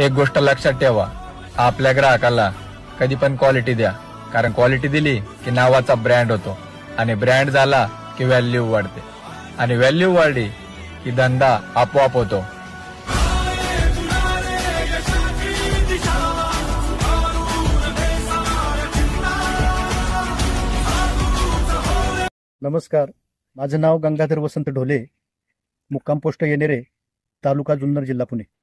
एक गोष्ट लक्षात ठेवा. आपल्या ग्राहकाला कधी पण क्वालिटी द्या. कारण क्वालिटी दिली की नावाचा ब्रँड होतो. आणि ब्रँड झाला की व्हॅल्यू वाढते. आणि व्हॅल्यू वाढली की धंदा आपोआप होतो. नमस्कार. माझं नाव गंगाधर वसंत ढोले. मुक्काम पोस्ट येणेरे तालुका जुन्नर जिल्हा पुणे.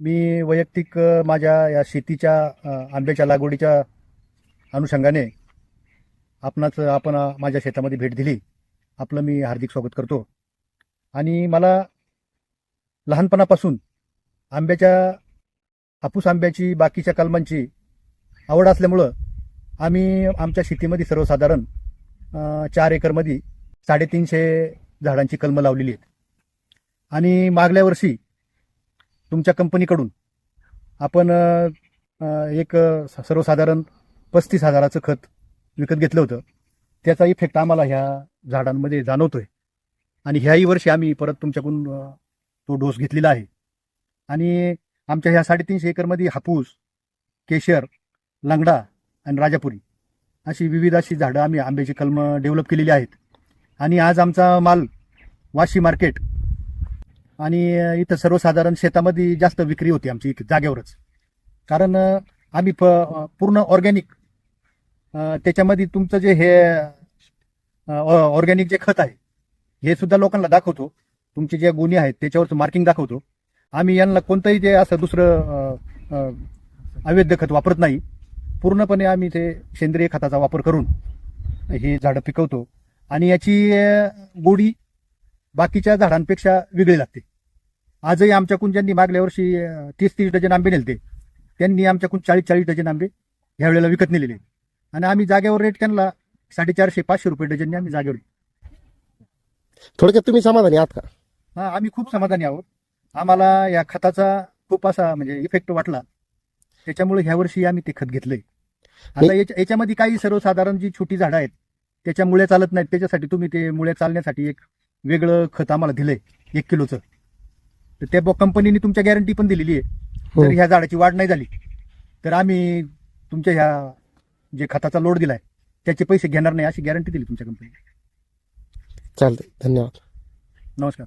मी वैयक्तिक माझ्या या शेतीच्या आंब्याच्या लागवडीच्या अनुषंगाने आपणाच आपण माझ्या शेतामध्ये भेट दिली. आपलं मी हार्दिक स्वागत करतो. आणि मला लहानपणापासून आंब्याच्या हापूस आंब्याची बाकीच्या कलमांची आवड असल्यामुळं आम्ही आमच्या शेतीमध्ये सर्वसाधारण चार एकरमध्ये साडेतीनशे झाडांची कलमं लावलेली आहेत. आणि मागल्या वर्षी तुमच्या कंपनीकडून आपण एक स- सर्वसाधारण पस्तीस हजाराचं खत विकत घेतलं होतं. त्याचा इफेक्ट आम्हाला ह्या झाडांमध्ये जाणवतोय. आणि ह्याही वर्षी आम्ही परत तुमच्याकडून तो डोस घेतलेला आहे. आणि आमच्या ह्या साडेतीनशे एकरमध्ये हापूस केशर लंगडा आणि राजापुरी अशी विविध अशी झाडं आम्ही आंब्याची कलमं डेव्हलप केलेली आहेत. आणि आज आमचा माल वाशी मार्केट आणि इथं सर्वसाधारण शेतामध्ये जास्त विक्री होती आमची इथं जागेवरच. कारण आम्ही प पूर्ण ऑर्गॅनिक त्याच्यामध्ये तुमचं जे हे ऑर्गॅनिक जे खत आहे हे सुद्धा लोकांना दाखवतो. तुमचे जे गुन्हे आहेत त्याच्यावरचं मार्किंग दाखवतो. आम्ही यांना कोणतंही जे असं दुसरं अवैध खत वापरत नाही. पूर्णपणे आम्ही ते सेंद्रिय खताचा वापर करून ही झाडं पिकवतो. आणि याची गोडी बाकीच्या झाडांपेक्षा वेगळी लागते. आजही आमच्याकडून ज्यांनी मागल्या वर्षी तीस तीस डझन आंबे नेलते त्यांनी आमच्याकडून चाळीस चाळीस डझन आंबे ह्या वेळेला विकत नेलेले आणि आम्ही जागेवर रेट त्यांना साडेचारशे पाचशे रुपये डझनने आम्ही जागेवर थोडक्यात तुम्ही समाधानी आहात का? हा आम्ही खूप समाधानी आहोत. आम्हाला या खताचा खूप असा म्हणजे इफेक्ट वाटला. त्याच्यामुळे ह्या वर्षी आम्ही ते खत घेतलंय. आता याच्या- याच्यामध्ये काही सर्वसाधारण जी छोटी झाडं आहेत त्याच्या मुळे चालत नाहीत. त्याच्यासाठी तुम्ही ते मुळे चालण्यासाठी एक वेगळं खत आम्हाला दिलंय एक किलोचं. तर त्या कंपनीने तुमच्या गॅरंटी पण दिलेली आहे. हो. जर ह्या झाडाची वाढ नाही झाली तर आम्ही तुमच्या ह्या जे खताचा लोड दिलाय त्याचे पैसे घेणार नाही अशी गॅरंटी दिली तुमच्या कंपनीने चालतंय. धन्यवाद. नमस्कार.